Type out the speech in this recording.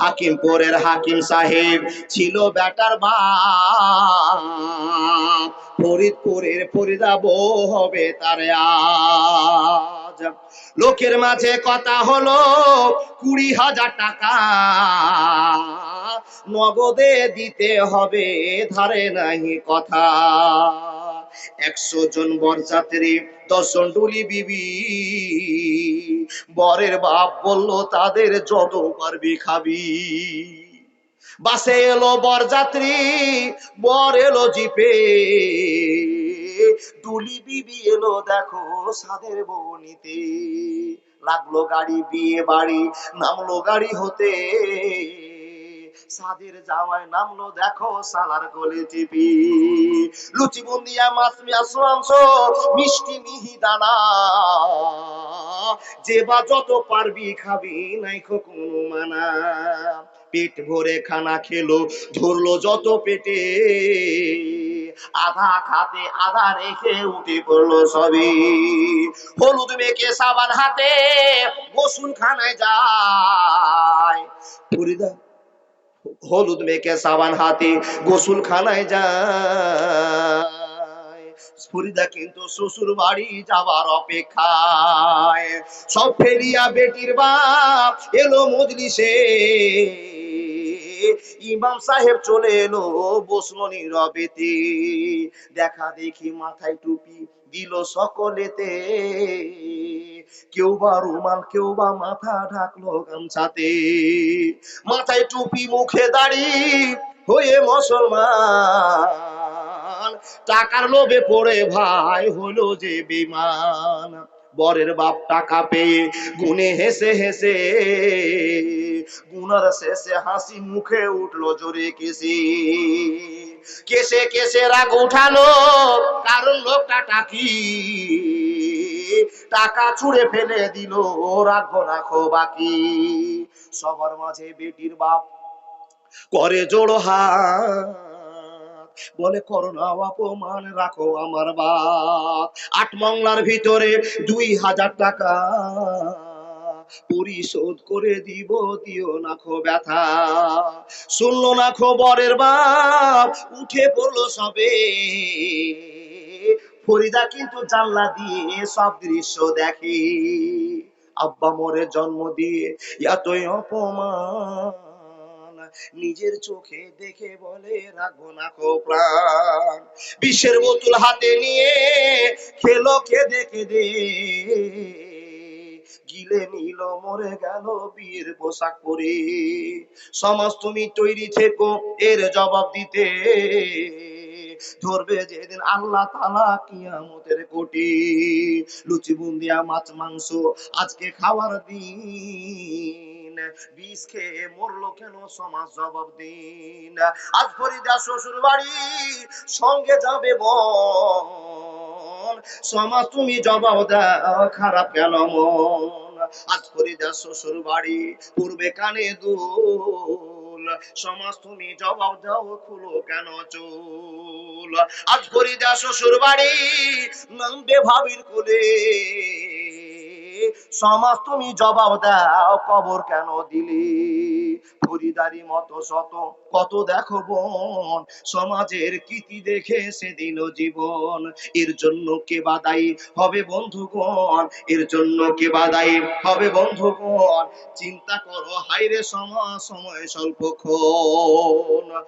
হাকিমপুরের হাকিম সাহেব ছিল বেটার বাপ ফরিদপুরের ফরিদা বউ হবে তার লোকের মাঝে কথা হলো, কুড়ি হাজার টাকা নগদে দিতে হবে, ধারে নাহি কথা। একশো জন বরযাত্রী দশজন ডুলি বিবি। বরের বাপ বলল, তাদের যত পারবি খাবি। বাসে এলো বরযাত্রী বর এলো জিপে। ডুলি বিবি এলো, দেখো সাদের বনিতে লাগল গাড়ি, বিয়ে বাড়ি, নামলো গাড়ি হতে। সাদের জামাই নামলো, দেখো সালার গলে টিপি। লুচি বুন্দিয়া মাছ মাংস মাংস মিষ্টি মিহি দানা। যে বা যত পারবি খাবি, নাই কোনো মানা। পেট ভরে খানা খেলো, ধরলো যত পেটে। আধা খাতে আধা রেখে উঠে পড়ল সবই। হলুদ মেখে সাবান হাতে গোসুল খানায় যায়। ফরিদা হলুদ মেখে সাবান হাতে গোসুল খানায় যায়। ফরিদা কিন্তু শ্বশুর বাড়ি যাবার অপেক্ষায়। সব ফেলিয়া বেটির বাপ এলো মজলিসে। ইমাম সাহেব চলে এলো বসল নীরবেতে দেখা দেখি মাথায় টুপি দিল সকলেতে। কেউ বা রুমাল, কেউ বা মাথা ঢাকলো গামছাতে। মাথায় টুপি, মুখে দাড়ি, হয়ে মুসলমান। টাকার লোভে পড়ে ভাই হলো যে বিমান বরের বাপ টাকা পেয়ে গুনে হেসে হেসে, গুনার শেষে হাসি মুখে উঠল জোরে কেসে কেসে কেসে রাগ উঠালো, কারণ লোকটা টাকি। টাকা ছুঁড়ে ফেলে দিল। রাখব রাখো বাকি। সবার মাঝে বেটির বাপ করে জোড়ো হাত। বলে, করোনা অপমান রাখো আমার বাপ। আট মংলার ভিতরে দুই হাজার টাকা পরিশোধ করে দিব, দিও না খো ব্যথা। শুনলো না খবরের বাপ, উঠে পড়ল সবে। ফরিদা কিন্তু জানলা দিয়ে সব দৃশ্য দেখে। আব্বা মরে জন্ম দিয়ে এতই অপমান। নিজের চোখে দেখে বলে, রাখব না কো প্রাণ। বিষের বোতল হাতে নিয়ে খেলো কেঁদে কেঁদে। গিলে নিল, মরে গেল বীর পোশাক পরে। সমাজ তুমি তৈরি থেকো, এর জবাব দিতে। ধরবে যেদিন আল্লাহ তালা কিয়ামতের কোটি। লুচি বুন্দিয়া, মাছ, মাংস আজকে খাওয়ার দিন। বিষ খেয়ে মরলো কেন? সমাজ জবাব দিন। আজ ফরিদা শ্বশুর বাড়ি সঙ্গে যাবে বোন সমাজ তুমি জবাব দাও, খারাপ কেন মন? আজ ফরিদা শ্বশুর বাড়ি পূর্বে কানে দুল সমাজ তুমি জবাব দাও, খুলো কেন চুল? আজ ফরিদা শ্বশুর বাড়ি নামবে ভাবির কোলে। সমাজ তুমি জবাব দাও, কবর কেন দিলি? ফরিদারি মতো শত, কত দেখো বোন, সমাজের কীতি দেখে সে দিল জীবন। এর জন্য কে বাদাই হবে বন্ধুগণ? এর জন্য কে বাদাই হবে বন্ধুগণ? চিন্তা করো হাইরে সমাজ সময় স্বল্পক্ষণ